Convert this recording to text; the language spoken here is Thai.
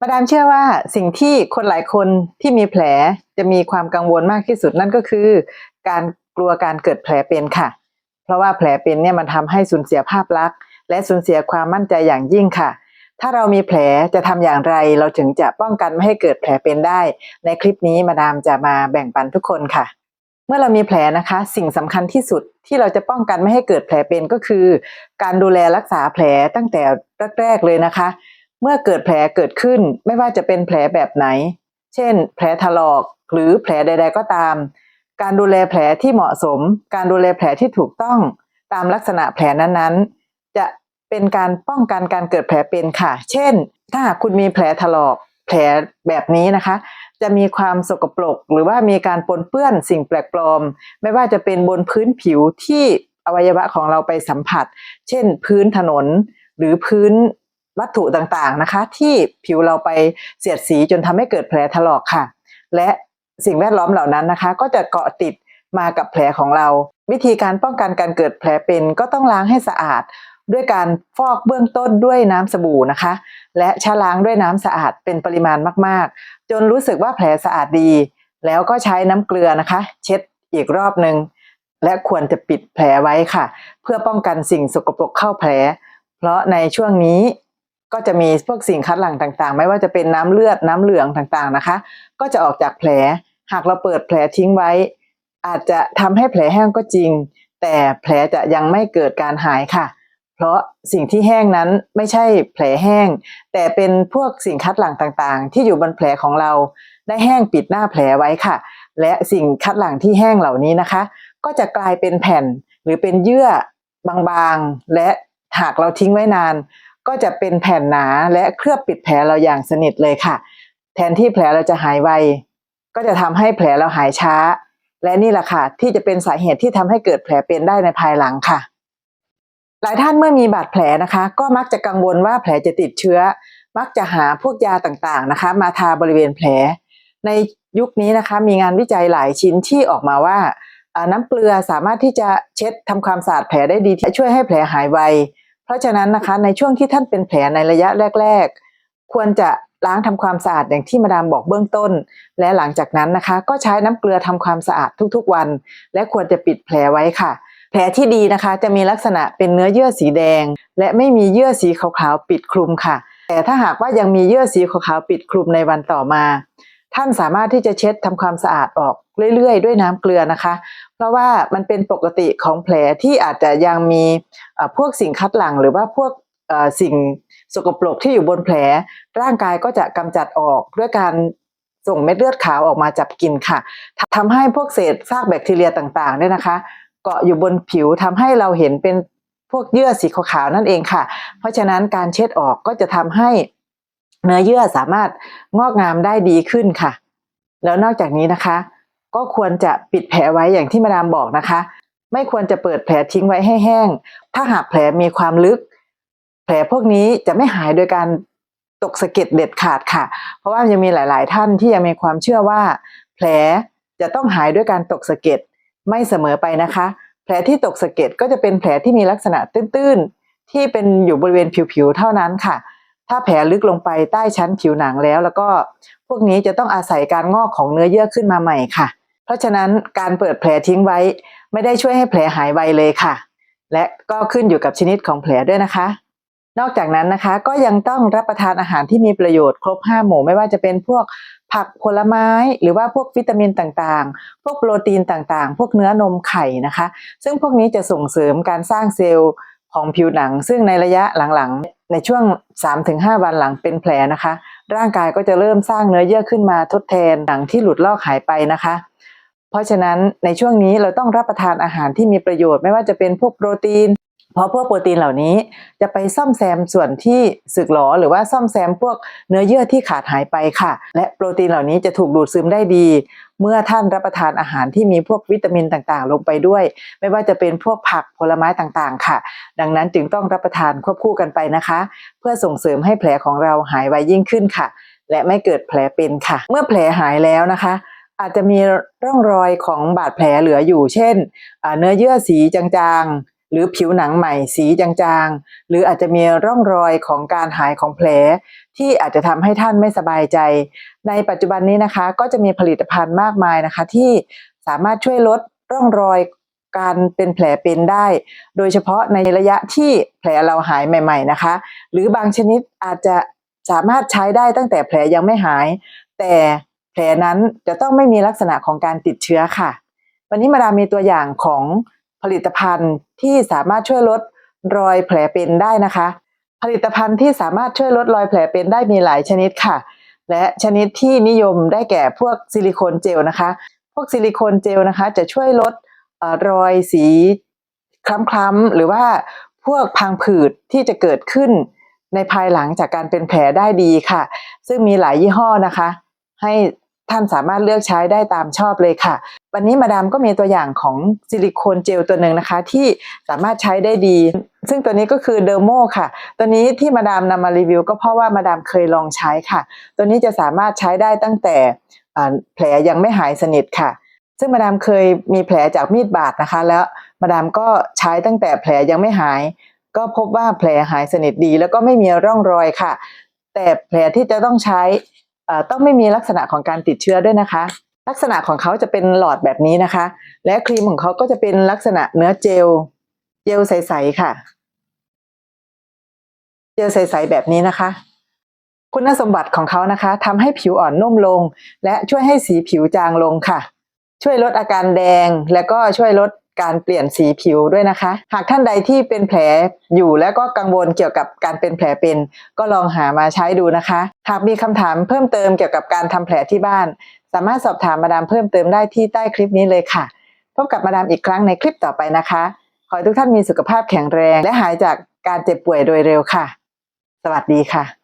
มาดามเชื่อว่าสิ่งที่คนหลายคนที่มีแผลจะมีความกังวลมากที่สุดนั่นก็คือ การกลัวการเกิดแผลเป็นค่ะ เพราะว่าแผลเป็นเนี่ยมันทำให้สูญเสียภาพลักษณ์ และสูญเสียความมั่นใจอย่างยิ่งค่ะ ถ้าเรามีแผลจะทำอย่างไร เราถึงจะป้องกันไม่ให้เกิดแผลเป็นได้ ในคลิปนี้มาดามจะมาแบ่งปันทุกคนค่ะ เมื่อเรามีแผลนะคะ สิ่งสำคัญที่สุดที่เราจะป้องกันไม่ให้เกิดแผลเป็นก็คือ การดูแลรักษาแผลตั้งแต่แรกๆเลยนะคะ เมื่อเกิดแผลเกิดขึ้นไม่ว่าจะเป็นแผลแบบไหน เช่น แผลถลอกหรือแผลใด ๆ ก็ตาม การดูแลแผลที่เหมาะสม การดูแลแผลที่ถูกต้องตามลักษณะแผลนั้นๆ จะเป็นการป้องกันการเกิดแผลเป็นค่ะ เช่น ถ้าหากคุณมีแผลถลอกแผลแบบนี้นะคะ จะมีความสกปรกหรือว่ามีการปนเปื้อนสิ่งแปลกปลอม ไม่ว่าจะเป็นบนพื้นผิวที่อวัยวะของเราไปสัมผัส เช่น พื้นถนนหรือพื้น วัตถุต่างๆนะคะ ที่ผิวเราไปเสียดสีจนทำให้เกิดแผลถลอกค่ะ และสิ่งแวดล้อมเหล่านั้นนะคะ ก็จะเกาะติดมากับแผลของเรา วิธีการป้องกันการเกิดแผลเป็นก็ต้องล้างให้สะอาด ด้วยการฟอกเบื้องต้นด้วยน้ำสบู่นะคะ และชะล้างด้วยน้ำสะอาดเป็นปริมาณมากๆ จนรู้สึกว่าแผลสะอาดดี แล้วก็ใช้น้ำเกลือนะคะ เช็ดอีกรอบหนึ่งและควรจะปิดแผลไว้ค่ะ เพื่อป้องกันสิ่งสกปรกเข้าแผล เพราะในช่วงนี้ ก็จะมีพวกสิ่งคัดหลั่งต่างๆ ไม่ว่าจะเป็นน้ำเลือดน้ำเหลืองต่างๆนะคะ ก็จะออกจากแผล หากเราเปิดแผลทิ้งไว้ อาจจะทำให้แผลแห้งก็จริง แต่แผลจะยังไม่เกิดการหายค่ะ เพราะสิ่งที่แห้งนั้นไม่ใช่แผลแห้ง แต่เป็นพวกสิ่งคัดหลั่งต่างๆ ที่อยู่บนแผลของเราได้แห้งปิดหน้าแผลไว้ค่ะ และสิ่งคัดหลั่งที่แห้งเหล่านี้นะคะ ก็จะกลายเป็นแผ่นหรือเป็นเยื่อบางๆและหากเราทิ้งไว้นาน ก็จะเป็นแผ่นหนาและเคลือบปิดแผลเราอย่างสนิทเลยค่ะ แทนที่แผลเราจะหายไว ก็จะทำให้แผลเราหายช้า และนี่แหละค่ะ ที่จะเป็นสาเหตุที่ทำให้เกิดแผลเป็นได้ในภายหลังค่ะ หลายท่านเมื่อมีบาดแผลนะคะ ก็มักจะกังวลว่าแผลจะติดเชื้อ มักจะหาพวกยาต่างๆนะคะ มาทาบริเวณแผล ในยุคนี้นะคะ มีงานวิจัยหลายชิ้นที่ออกมาว่าอ่าน้ำเกลือสามารถที่จะเช็ดทำความสะอาดแผลได้ดีช่วยให้แผลหายไว เพราะฉะนั้นนะคะในช่วงที่ท่านเป็นแผลในระยะแรก ๆ ควรจะล้างทำความสะอาดอย่างที่มาดามบอกเบื้องต้น และหลังจากนั้นนะคะ ก็ใช้น้ำเกลือทำความสะอาดทุกๆวัน และควรจะปิดแผลไว้ค่ะ แผลที่ดีนะคะ จะมีลักษณะเป็นเนื้อเยื่อสีแดง และไม่มีเยื่อสีขาวๆปิดคลุมค่ะ แต่ถ้าหากว่ายังมีเยื่อสีขาวๆปิดคลุมในวันต่อมา ท่านสามารถที่จะเช็ดทำความสะอาดออกเรื่อยๆ ด้วยน้ำเกลือนะคะ เพราะว่ามันเป็นปกติของแผลที่อาจจะยังมีพวกสิ่งคัดหลั่งหรือว่าพวกสิ่งสกปรกที่อยู่บนแผล ร่างกายก็จะกำจัดออกด้วยการส่งเม็ดเลือดขาวออกมาจับกินค่ะทำให้พวกเศษซากแบคทีเรียต่างๆเนี่ยนะคะ เกาะอยู่บนผิวทำให้เราเห็นเป็นพวกเยื่อสีขาวๆนั่นเองค่ะ เพราะฉะนั้นการเช็ดออกก็จะทำให้ เนื้อเยื่อสามารถงอกงามได้ดีขึ้นค่ะ แล้วนอกจากนี้นะคะ ก็ควรจะปิดแผลไว้อย่างที่มาดามบอกนะคะ ไม่ควรจะเปิดแผลทิ้งไว้ให้แห้ง ถ้าหากแผลมีความลึก แผลพวกนี้จะไม่หายโดยการตกสะเก็ดเด็ดขาดค่ะ เพราะว่ายังมีหลาย ๆ ท่านที่ยังมีความเชื่อว่า แผลจะต้องหายด้วยการตกสะเก็ดไม่เสมอไปนะคะ แผลที่ตกสะเก็ดก็จะเป็นแผลที่มีลักษณะตื้น ๆ ที่เป็นอยู่บริเวณผิว ๆ เท่านั้นค่ะ ถ้าแผลลึกลงไปใต้ชั้นผิวหนังแล้ว แล้วก็พวกนี้จะต้องอาศัยการงอกของเนื้อเยื่อขึ้นมาใหม่ค่ะ เพราะฉะนั้นการเปิดแผลทิ้งไว้ ไม่ได้ช่วยให้แผลหายไวเลยค่ะ และก็ขึ้นอยู่กับชนิดของแผลด้วยนะคะ นอกจากนั้นนะคะก็ยังต้องรับประทานอาหารที่มีประโยชน์ครบ 5 หมู่ไม่ว่าจะเป็นพวกผักผลไม้ หรือว่าพวกวิตามินต่างๆ พวกโปรตีนต่างๆ พวกเนื้อนมไข่นะคะ ซึ่งพวกนี้จะส่งเสริมการสร้างเซลล์ ของผิวหนัง ซึ่งในระยะหลังๆ ในช่วง 3-5 วันหลังเป็นแผลนะคะ ร่างกายก็จะเริ่มสร้างเนื้อเยื่อขึ้นมาทดแทนหนังที่หลุดลอกหายไปนะคะ เพราะฉะนั้นในช่วงนี้เราต้องรับประทานอาหารที่มีประโยชน์ไม่ว่าจะเป็นพวกโปรตีน เพราะพวกโปรตีนเหล่านี้จะไปซ่อมแซมส่วนที่สึกหรอหรือว่าซ่อมแซมพวกเนื้อเยื่อที่ขาดหายไปค่ะ และโปรตีนเหล่านี้จะถูกดูดซึมได้ดี เมื่อท่านรับประทานอาหารที่มีพวกวิตามินต่างๆ ลงไปด้วย ไม่ว่าจะเป็นพวกผักผลไม้ต่างๆ ค่ะ ดังนั้นจึงต้องรับประทานควบคู่กันไปนะคะ เพื่อส่งเสริมให้แผลของเราหายไวยิ่งขึ้นค่ะ และไม่เกิดแผลเป็นค่ะ เมื่อแผลหายแล้วนะคะอาจจะมีร่องรอยของบาดแผลเหลืออยู่ เช่น เนื้อเยื่อสีจางๆ หรือผิวหนังใหม่สีจางๆ หรืออาจจะมีร่องรอยของการหายของแผล ที่อาจจะทำให้ท่านไม่สบายใจ ในปัจจุบันนี้นะคะก็จะมีผลิตภัณฑ์มากมายนะคะ ที่สามารถช่วยลดร่องรอยการเป็นแผลเป็นได้ โดยเฉพาะในระยะที่แผลเราหายใหม่ ๆนะคะ หรือบางชนิดอาจจะสามารถใช้ได้ตั้งแต่แผลยังไม่หาย แต่แผลนั้นจะต้องไม่มีลักษณะของการติดเชื้อค่ะ วันนี้มาดามมีตัวอย่างของ ผลิตภัณฑ์ที่สามารถช่วยลดรอยแผลเป็นได้นะคะ ผลิตภัณฑ์ที่สามารถช่วยลดรอยแผลเป็นได้มีหลายชนิดค่ะ และชนิดที่นิยมได้แก่พวกซิลิโคนเจลนะคะ พวกซิลิโคนเจลนะคะ จะช่วยลดอรอยสีคล้ำๆหรือว่าพวกพังผืดที่จะเกิดขึ้นในภายหลังจากการเป็นแผลได้ดีค่ะ ซึ่งมีหลายยี่ห้อนะคะ ให้ท่านสามารถเลือกใช้ได้ตามชอบเลยค่ะ วันนี้มาดามก็มีตัวอย่างของซิลิโคนเจลตัวหนึ่งนะคะ ที่สามารถใช้ได้ดี ซึ่งตัวนี้ก็คือเดอร์โมค่ะ ตัวนี้ที่มาดามนำมารีวิว ก็เพราะว่ามาดามเคยลองใช้ค่ะ ตัวนี้จะสามารถใช้ได้ตั้งแต่แผลยังไม่หายสนิทค่ะ ซึ่งมาดามเคยมีแผลจากมีดบาดนะคะ แล้วมาดามก็ใช้ตั้งแต่แผลยังไม่หาย ก็พบว่าแผลหายสนิทดี แล้วก็ไม่มีร่องรอยค่ะ แต่แผลที่จะต้องใช้ต้องไม่มีลักษณะของการติดเชื้อด้วยนะคะ ลักษณะของเขาจะเป็นหลอดแบบนี้นะคะ และครีมของเขาก็จะเป็นลักษณะเนื้อเจล เจลใสๆค่ะ เจลใสๆแบบนี้นะคะ คุณสมบัติของเขานะคะทำให้ผิวอ่อนนุ่มลง และช่วยให้สีผิวจางลงค่ะ ช่วยลดอาการแดง และก็ช่วยลดการเปลี่ยนสีผิวด้วยนะคะ หากท่านใดที่เป็นแผลอยู่และก็กังวลเกี่ยวกับการเป็นแผลเป็น ก็ลองหามาใช้ดูนะคะ หากมีคำถามเพิ่มเติมเกี่ยวกับการทำแผลที่บ้าน สามารถสอบถามมาดามเพิ่มเติมได้ที่ใต้คลิปนี้เลยค่ะ พบกับมาดามอีกครั้งในคลิปต่อไปนะคะ ขอให้ทุกท่านมีสุขภาพแข็งแรง และหายจากการเจ็บป่วยโดยเร็วค่ะ สวัสดีค่ะ